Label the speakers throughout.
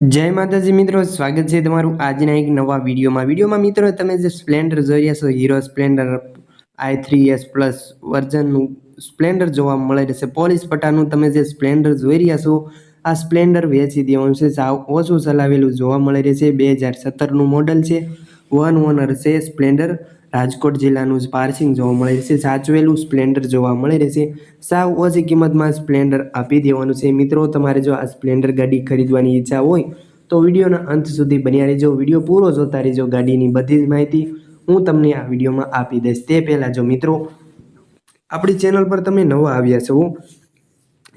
Speaker 1: જય માતાજી મિત્રો, સ્વાગત છે તમારું આજના એક નવા વિડીયોમાં. વિડીયોમાં મિત્રો, તમે જે સ્પ્લેન્ડર જોઈ રહ્યા છો, Hero Splendor, I three S plus વર્ઝનનું Splendor જોવા મળે રહેશે. પોલીસ પટ્ટાનું તમે જે સ્પ્લેન્ડર જોઈ રહ્યા છો, આ સ્પ્લેન્ડર વેચી દેવાનું છે. સાવ ઓછું ચલાવેલું જોવા મળે રહેશે. બે હજાર સત્તરનું મોડલ છે. વન ઓનર છે સ્પ્લેન્ડર. રાજકોટ જિલ્લાનું જ પાર્સિંગ જોવા મળે છે. સાચવેલું સ્પ્લેન્ડર જોવા મળે રહેશે સાવ ઓછી કિંમતમાં સ્પ્લેન્ડર આપી દેવાનું છે. મિત્રો, તમારે જો આ સ્પ્લેન્ડર ગાડી ખરીદવાની ઈચ્છા હોય, તો વિડીયોના અંત સુધી બન્યા રહેજો. વીડિયો પૂરો જોતા રહેજો. ગાડીની બધી જ માહિતી હું તમને આ વિડીયોમાં આપી દઈશ. તે પહેલાં જો મિત્રો, આપણી ચેનલ પર તમે નવા આવ્યા છો,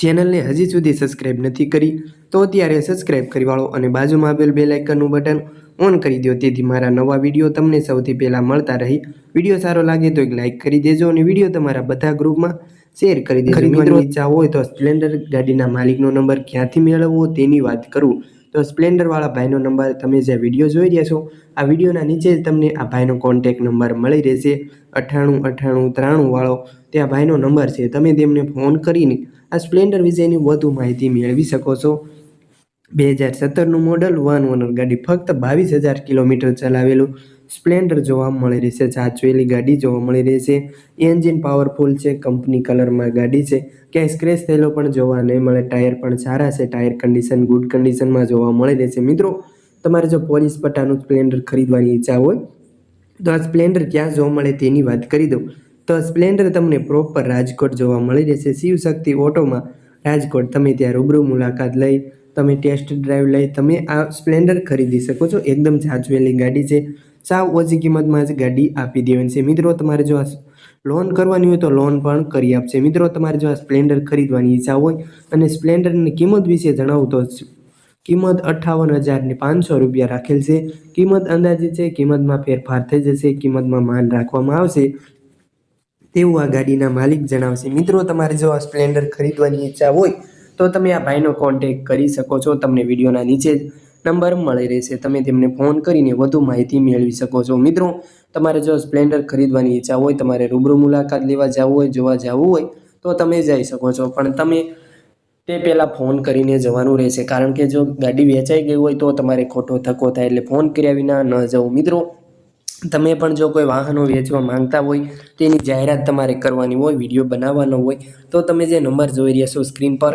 Speaker 1: ચેનલને હજી સુધી સબસ્ક્રાઈબ નથી કરી, તો અત્યારે સબસ્ક્રાઈબ કરી વાળો અને બાજુમાં આપેલ બે લાઇકનનું બટન ઓન કરી દો તેથી મારા નવા વીડિયો તમને સૌથી પહેલાં મળતા રહી. વીડિયો સારો લાગે તો એક લાઇક કરી દેજો અને વીડિયો તમારા બધા ગ્રુપમાં શેર કરી દેજો. મિત્રો ઈચ્છા હોય તો સ્પ્લેન્ડર ગાડીના માલિકનો નંબર ક્યાંથી મેળવવો તેની વાત કરું. તો સ્પ્લેન્ડરવાળા ભાઈનો નંબર તમે જે વીડિયો જોઈ રહ્યા છો આ વિડીયોના નીચે જ તમને આ ભાઈનો કોન્ટેક નંબર મળી રહેશે. અઠ્ઠાણું અઠ્ઠાણું ત્રાણું વાળો તે આ ભાઈનો નંબર છે. તમે તેમને ફોન કરીને આ સ્પ્લેન્ડર વિશેની વધુ માહિતી મેળવી શકો છો. બે હજાર સત્તરનું મોડલ વન ઓનર ગાડી ફક્ત બાવીસ હજાર કિલોમીટર ચલાવેલું. સ્પ્લેન્ડર જોવા મળી રહેશે, સાચવેલી ગાડી જોવા મળી રહેશે. એન્જિન પાવરફુલ છે કંપની કલરમાં ગાડી છે. ક્યાંય સ્ક્રેચ થયેલો પણ જોવા નહીં મળે ટાયર પણ સારા છે ટાયર કન્ડિશન ગુડ કન્ડિશનમાં જોવા મળી રહેશે. મિત્રો, તમારે જો પોલીસ પટ્ટાનું સ્પ્લેન્ડર ખરીદવાની ઈચ્છા હોય, તો આ સ્પ્લેન્ડર ક્યાં જોવા મળે તેની વાત કરી દઉં. તો સ્પ્લેન્ડર તમને પ્રોપર રાજકોટ જોવા મળી રહેશે. શિવશક્તિ ઓટોમાં રાજકોટ. તમે ત્યાં રૂબરૂ મુલાકાત લઈ તમે ટેસ્ટ ડ્રાઈવ લઈ તમે આ સ્પ્લેન્ડર ખરીદી શકો છો. એકદમ સાચવેલી ગાડી છે. સાવ ઓછી કિંમતમાં જ ગાડી આપી દેવાની છે. મિત્રો, તમારે જો આ લોન કરવાની હોય તો લોન પણ કરી આપશે. મિત્રો, તમારે જો આ સ્પ્લેન્ડર ખરીદવાની ઈચ્છા હોય અને સ્પ્લેન્ડરની કિંમત વિશે જણાવું તો કિંમત અઠ્ઠાવન હજારને પાંચસો રૂપિયા રાખેલ છે. કિંમત અંદાજે છે, કિંમતમાં ફેરફાર થઈ જશે, કિંમતમાં માન રાખવામાં આવશે. તેવું આ ગાડીના માલિક જણાવશે. મિત્રો, તમારે જો આ સ્પ્લેન્ડર ખરીદવાની ઈચ્છા હોય તો તમે આ ભાઈનો કોન્ટેક કરી શકો છો. તમને વિડીયોના નીચે જ નંબર મળી રહેશે. તમે તેમને ફોન કરીને વધુ માહિતી મેળવી શકો છો. મિત્રો, તમારે જો સ્પ્લેન્ડર ખરીદવાની ઈચ્છા હોય, તમારે રૂબરૂ મુલાકાત લેવા જવું હોય, જોવા જવું હોય, તો તમે જઈ શકો છો. પણ તમે તે પહેલાં ફોન કરીને જવાનું રહેશે. કારણ કે જો ગાડી વેચાઈ ગઈ હોય, તો તમારે ખોટો ધક્કો થાય એટલે ફોન કર્યા વિના ન જવું. મિત્રો, તમે પણ જો કોઈ વાહનો વેચવા માંગતા હોય, તેની જાહેરાત તમારે કરવાની હોય, વીડિયો બનાવવાનો હોય, તો તમે જે નંબર જોઈ રહ્યા છો સ્ક્રીન પર